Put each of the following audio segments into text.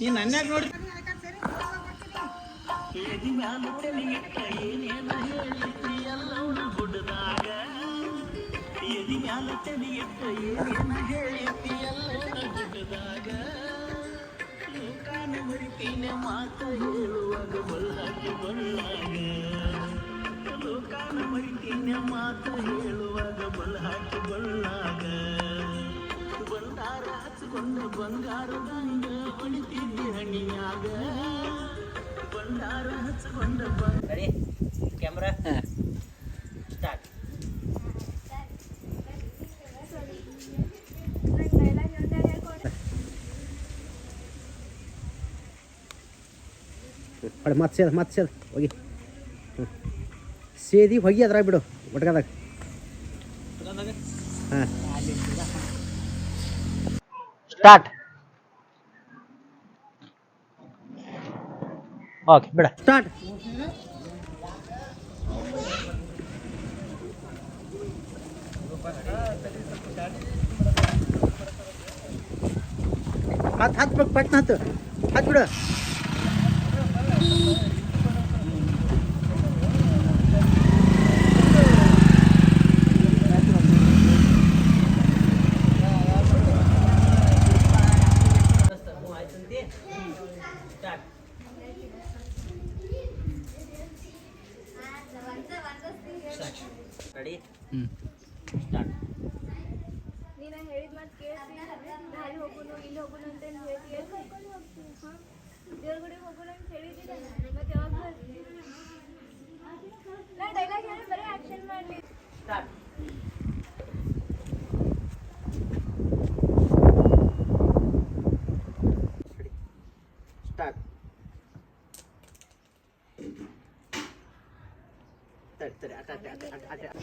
ನೀನ್ ನನ್ನ ನೋಡಿ ಮರಿತೀನಿ ಮಾತು ಹೇಳುವಾಗ ಬಳ್ಳಾಗಿ ಬಳ್ಳಾಗ ಲೋಕಾನ ಮಾತು ಮಾತ ಹೇಳುವಾಗ ಬಳ್ಳಾಗಿ ಬಳ್ಳಾಗ ಬಂಗಾರ ಹಚ್ಕೊಂಡ ಬಂಗಾರದಂಗ ಹೊಡಿತಿದ್ದಿ ಹಣಿಯಾಗ ಹಚ್ಕೊಂಡ ಕ್ಯಾಮ್ರಾ ಸ್ಟಾರ್ಟ್ ಮತ್ತೆ ಸೇದ ಮತ್ತೆ ಸೇದ ಹೋಗಿ. ಸೇದಿ ಹೊಗಿ ಅದ್ರಾಗ ಬಿಡು ಒಟ್ಕದಾಗ ಹಾಂ. ಸ್ಟಾರ್ಟ್. ಓಕೆ ಬಿಡ. ಸ್ಟಾರ್ಟ್. ಹತ್ತು ಹತ್ತು ಪಟ್ನ ಹತ್ತು. ಹತ್ತು ಬಿಡು. ಸ್ಟಾರ್ಟ್ ರೆಡಿ ಸ್ಟಾರ್ಟ್ ನೀನ ಹೇಳಿದ ಮಾತು ಕೇಳ್ತೀನಿ. ಅಲ್ಲಿ ಹೋಗುನು ಇಲ್ಲಿ ಹೋಗುನು ಅಂತ ಹೇಳ್ತೀಯ ಹಾಂ ದೇವ್ರ 看看看看看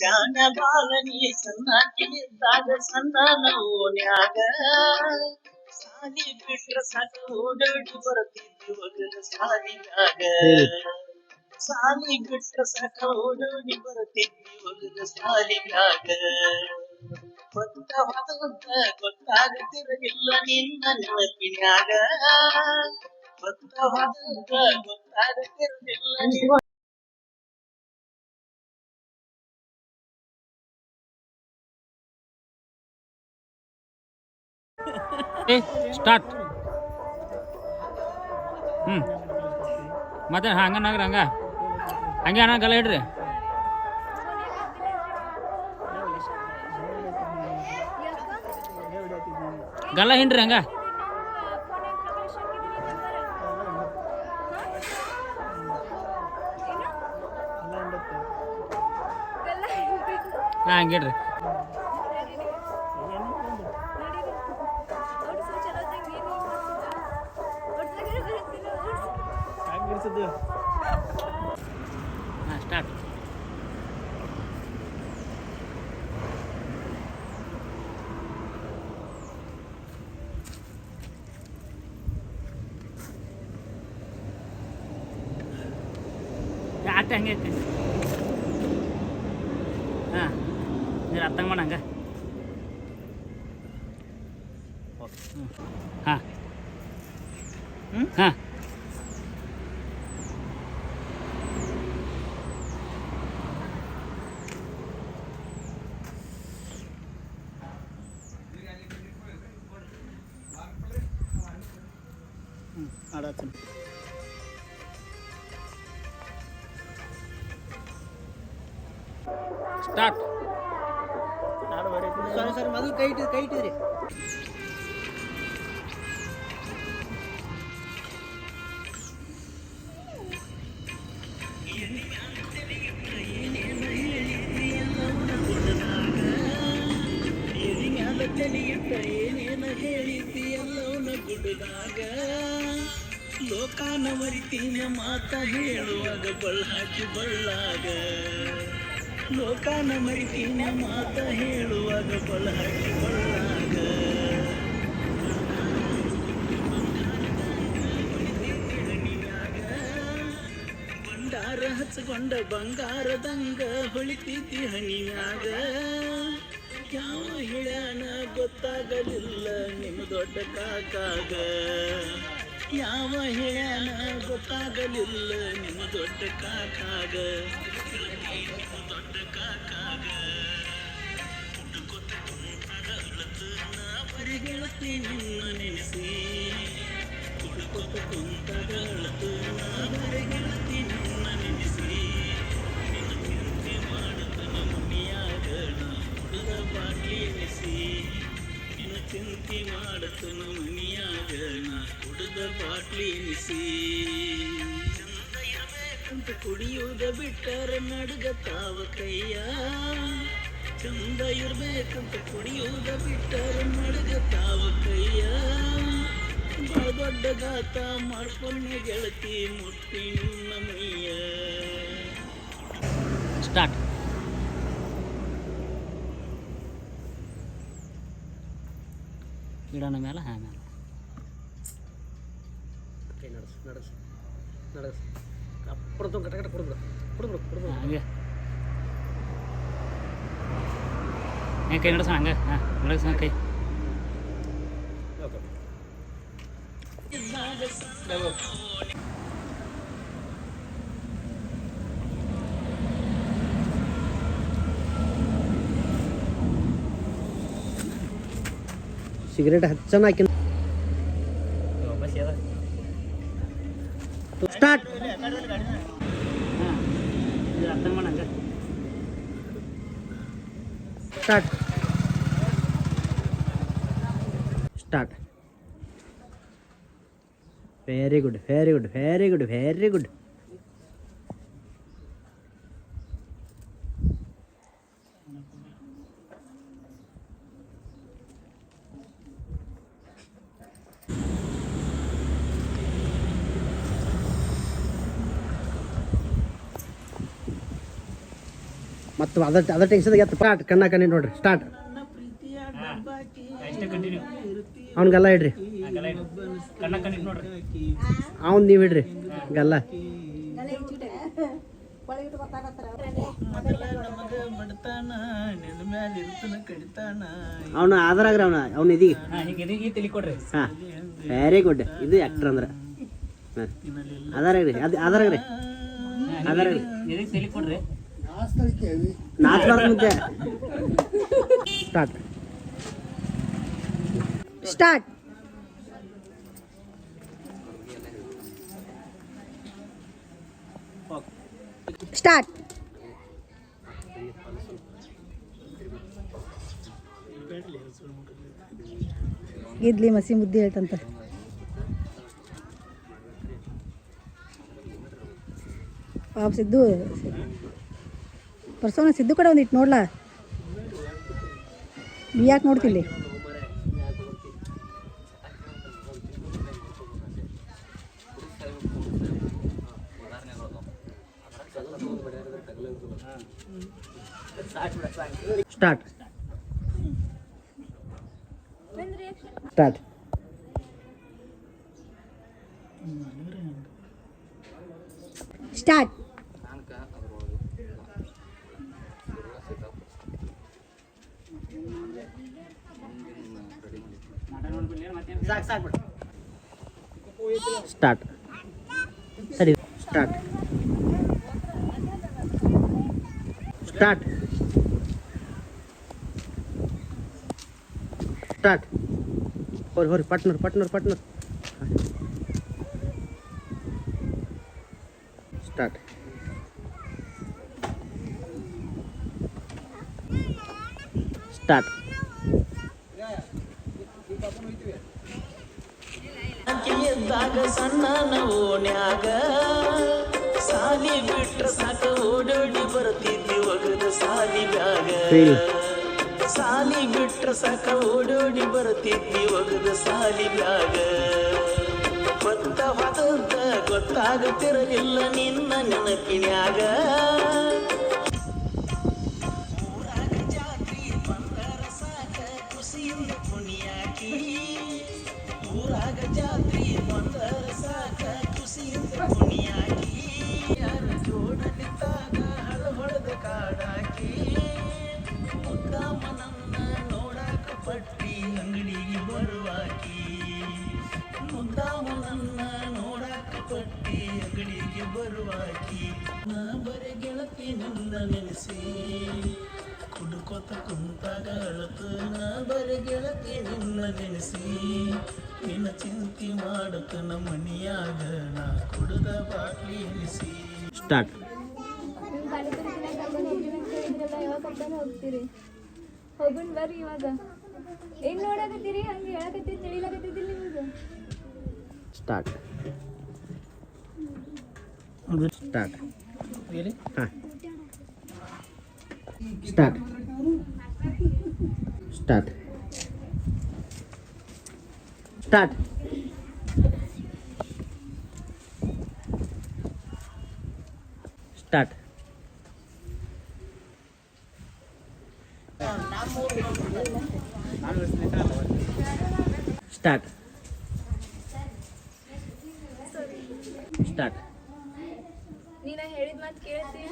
ಚಾನ ಬಾಲನಿ ಸಣ್ಣಾಕಿದ್ದಾಗ ಸಣ್ಣ ನೋನ್ಯಾಗ ಸಾಲಿ ಬಿಟ್ರ ಸಾಕು ಓಡಾಡಿ ಬರ್ತಿದ್ವಿ ಒಗದ ಸಾಲಿನಾಗ ಸಾಲಿ ಬಿಟ್ರ ಸಾಕ ಓಡಾಡಿ ಬರ್ತಿದ್ವಿ ಒಗದ ಸಾಲಿನಾಗ ಗೊತ್ತ ಹೊತ್ತ ಗೊತ್ತಾಗುತ್ತಿರಲಿಲ್ಲ ನಿನ್ನ ನೆನಪಿನ್ಯಾಗ ಗೊತ್ತ ಹೊತ್ತ ಗೊತ್ತಾಗುತ್ತಿರಲಿಲ್ಲ ಸ್ಟಾರ್ಟ್. ಹ್ಞೂ ಮತ್ತೆ ಹಂಗ ನಗ್ರಿ ಹಂಗ. ಹಂಗೆ ಅಣ್ಣ ಗಲ್ಲ ಇಡ್ರಿ. ಗಲ್ಲ ಹಿಂಡ್ರಿ ಹಂಗ. ಹಾಂ, ಹಂಗೆ ಇಡ್ರಿ ಹಾಂ ಸ್ಟಾರ್ಟ್ ಆಟ ಹಂಗೆ ಐತೆ ಹಾಂ ನೀರು ಅರ್ಥ ಮಾಡ ಸ್ಟಾರ್ಟ್ ಸಾರಿ ಸರಿ ಮೊದಲು ಕೈ ಇಟ್ಟಿರಿ ಕೈ ಇಟ್ಟಿರಿ ಎದಿಮ್ಯಾಲ ತಲೆಯಿಟ್ಟ ಏನೇನ ಹೇಳಿದ್ದಿ ಎಲ್ಲವನ್ನ ಗುಡ್ಡದಾಗ ಲೋಕಾನ ಮರಿತೀನಿ ಮಾತ ಹೇಳುವಾಗ ಬಳ್ಳಾಕಿ ಬಳ್ಳಾಗ. ಲೋಕಾನ ಮರಿತೀನ ಮಾತ ಹೇಳುವಾಗ ಬಳ್ಳಾಗ ಭಂಡಾರ ಹಚ್ಚಿಕೊಂಡ ಬಂಗಾರದಂಗ ಹೊಳಿತೀತಿ ಹನಿಯಾಗ ಯಾವ ಹೇಳ್ಯಾನ ಗೊತ್ತಾಗಲಿಲ್ಲ ನಿಮ್ಮ ದೊಡ್ಡ ಕಾಕಾಗ. ಯಾವ ಹೇಳ್ಯಾನ ಗೊತ್ತಾಗಲಿಲ್ಲ ನಿಮ್ಮ ದೊಡ್ಡ ಕಾಕಾಗ. ಬರಿಗೆಳತಿ ನಿನ್ನ ನೆನೆಸಿ ಹುಡುಕೊತ ಕುಂತಾಗ ಅಳತು ನಾ ಬರಿಗೆಳತಿ ನಿನ್ನ ನೆನೆಸಿ ನಿನ್ನ ಚಿಂತೆ ಮಾಡುತ್ತನ ಮನೆಯಾಗ ನಾ ಹುಡುಗ ಬಾಟ್ಲಿ ಎನಿಸಿ ನಿನ್ನ ಚಿಂತೆ ಮಾಡುತ್ತನ ಮನೆಯಾಗ ನಾ ಹುಡುಗ ಬಾಟ್ಲಿ ಎನಿಸಿ ಚಂದ ಇರಬೇಕಂತ ಕುಡಿಯುವುದ ಬಿಟ್ಟರ ನಡುಗ ತಾವ ಕೈಯ ಚಂದ ಇರ್ಬೇಕಂತ ಕುಡಿಯುವುದ ಬಿಟ್ಟರೆ ನಡುಗ ತಾವ ಕೈಯ. ಬಹಳ ದೊಡ್ಡ ಗಾತ ಮಾಡ್ಕೊಂಡೆ ಗೆಳತಿ ಮುಟ್ಟಿ ನಮ್ಮಯ್ಯ ಸ್ಟಾರ್ಟ್ ಗಿಡನ ಮೇಲೆ ಹಾ ಮೇಲೆ. ನಡೆಸು ನಡೆಸು ನಡೆಸು. ಅಪ್ಪಡ್ದು ಕಟ ಕಟ ಕುಡಿದ್ರು ಕುಡಿದ್ರು ಕುಡಿದ್ರು ಹಂಗೆ. ಹಂಗೆ ಕೈ ನಡೆಸೋಣ ಹಂಗೆ ಹಾಂ ನಡೆಸೋಣ ಕೈ ಸಿಗರೇಟ್ ಹಚ್ಚನ ಹಾಕಿ ಸ್ಟಾರ್ಟ್ ಹಾಂ ಇದು ಅರ್ಥ ಮಾಡ ಹಂಗೆ start start very good very good very good very good ಮತ್ತು ಅದ ಅದ ಟೆನ್ಷನ್ ಎತ್ತು ಸ್ಟಾರ್ಟ್ ಕಣ್ಣ ಕಣ್ಣಿ ನೋಡ್ರಿ ಸ್ಟಾರ್ಟ್ ಅಷ್ಟೇ ಕಂಟಿನ್ಯೂ ಅವ್ನಿಗೆಲ್ಲ ಇಡ್ರಿ. ಅವ್ನು ನೀವು ಇಡ್ರಿ. ಗಲ್ಲ. ಅವನ ಆಧಾರ ಬಡತಾನ ನಿನ್ನ ಮ್ಯಾಲ ಇರ್ತನ ಕಡಿತಾನ ಅವನು, ಅವನ ಇದೀಗ ಹಾಂ ವೆರಿ ಗುಡ್ ಇದು ಆಕ್ಟರ್ ಅಂದ್ರೆ. ಹಾಂ. ಆಗ್ರಿ, ಅದು ಆಧಾರ ಅದಾರಾಗ್ರಿ ಇದಕ್ಕೆ ತಲೆ ಕೊಡ್ರಿ ನಾಚ್ಬಾರ್ದು ಮುಂದೆ ಸ್ಟಾರ್ಟ್ ಸ್ಟಾರ್ಟ್ ಸ್ಟಾರ್ಟ್ ಗಿದ್ಲಿ ಮಸಿ ಮುದ್ದೆ ಹೇಳ್ತಂತ. ಪಾಪ ಸಿದ್ದು. ಪರ್ಸೋನ ಸಿದ್ದು ಕಡೆ ಒಂದಿಟ್ಟು ನೋಡ್ಲಾ? ನೀ ಯಾಕೆ ನೋಡ್ತಿಲ್ಲಿ? ಸ್ಟಾರ್ಟ್ ಒಂದು ರಿಯಾಕ್ಷನ್ ಸ್ಟಾರ್ಟ್ ಸ್ಟಾರ್ಟ್ ಸ್ಟಾರ್ಟ್ ಸರಿ ಸ್ಟಾರ್ಟ್ ಸ್ಟಾರ್ಟ್ ಸ್ಟಾರ್ಟ್ ಹೋರಿ ಹೋರಿ ಪಟ್ನರ್ ಪಟ್ನರ್ ಪಟ್ನರ್ ಸ್ಟಾರ್ಟ್ ಸ್ಟಾರ್ಟ್ ಇದ್ದಾಗ ಸಣ್ಣ ಓಣ್ಯಾಗ ಸಾಲಿ ಬಿಟ್ರ ಸಾಕ ಓಡೋಡಿ ಬರ್ತಿದ್ವಿ ಒಗದ ಸಾಲಿ ಬಿಟ್ರ ಸಾಕ ಓಡೋಡಿ ಬರುತ್ತಿದ್ವಿ ಒಗದ ಸಾಲಿ ಬ್ಯಾಗ ಭತ್ತ ಹೊದ ಗೊತ್ತಾಗುತ್ತಿರಲಿಲ್ಲ ನಿನ್ನ ನೆನಪಿನ್ಯಾಗ. ಊರಾಗ ಜಾತ್ರಿ ಬಂದರ ಸಾಕ ಖುಷಿಯಿಂದ ಕುಣಿಯಾಕಿ. ಗೆಳತಿ ನಿನ್ನ ನೆನೆಸಿ ನಿನ್ನ ಚಿಂತೆ ಮಾಡುತ್ತ ನಮ್ಮ ಮನಿಯಾಗ ನಾ ಕುಡ್ದ ಬಾಟ್ಲಿ ಎನಿಸಿ. ಸ್ಟಾರ್ಟ್. ಹೋಗ್ತೀರಿ ಹೋಗುಣ ಬರ್ರಿ ಇವಾಗ ಏನು ನೋಡಕತ್ತೀರಿ ಹಂಗೆ ತಿಳಿಲಕತ್ತಿದ್ದಿಲ್ಲ ನಿಮ್ಗೆ start start start. Start. Start start start start ನೀನು ಹೇಳಿದ ಮಾತು ಕೇಳ್ತಿ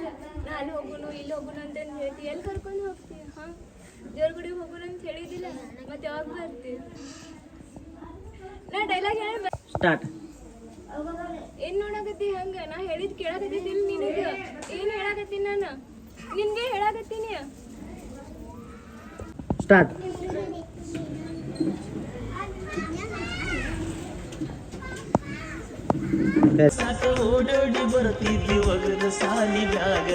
ನಾ ಅಲ್ಲಿ ಹೋಗುನು, ಇಲ್ಲಿ ಹೋಗುನು ಅಂತ ಹೇಳ್ತಿ? ಎಲ್ಲಿ ಕರ್ಕೊಂಡು ಹೋಗ್ತಿ? ಹಾಂ? ದೇವ್ರ ಗುಡಿಗೆ ಹೋಗುನು ಅಂತ ಹೇಳಿದಿಲ್ಲ. ಮತ್ತೆ ಯಾವಾಗ ಬರ್ತಿ? ನಾ ಡೈಲಾಗ್ ಹೇಳಿ ಸ್ಟಾರ್ಟ್ ಏನ್ ನೋಡಕತ್ತಿ ಹಂಗ? ನಾ ಹೇಳಿದ್ ಕೇಳಕತ್ತಿದ್ದಿಲ್ಲ ನಿನಗ. ಏನ್ ಹೇಳಕತ್ತೀನಿ ನಾನು? ನಿನ್ಗೆ ಹೇಳಕತ್ತೀನಿ. ಸ್ಟಾರ್ಟ್ ಸಾಕ ಓಡೋಡಿ ಬರ್ತಿದ್ವಿ ಒಗದ ಸಾಲಿ ಬ್ಯಾಗ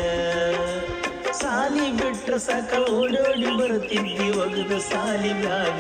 ಸಾಲಿ ಬಿಟ್ರ ಸಾಕ ಓಡೋಡಿ ಬರ್ತಿದ್ವಿ ಒಗದ ಸಾಲಿ ಬ್ಯಾಗ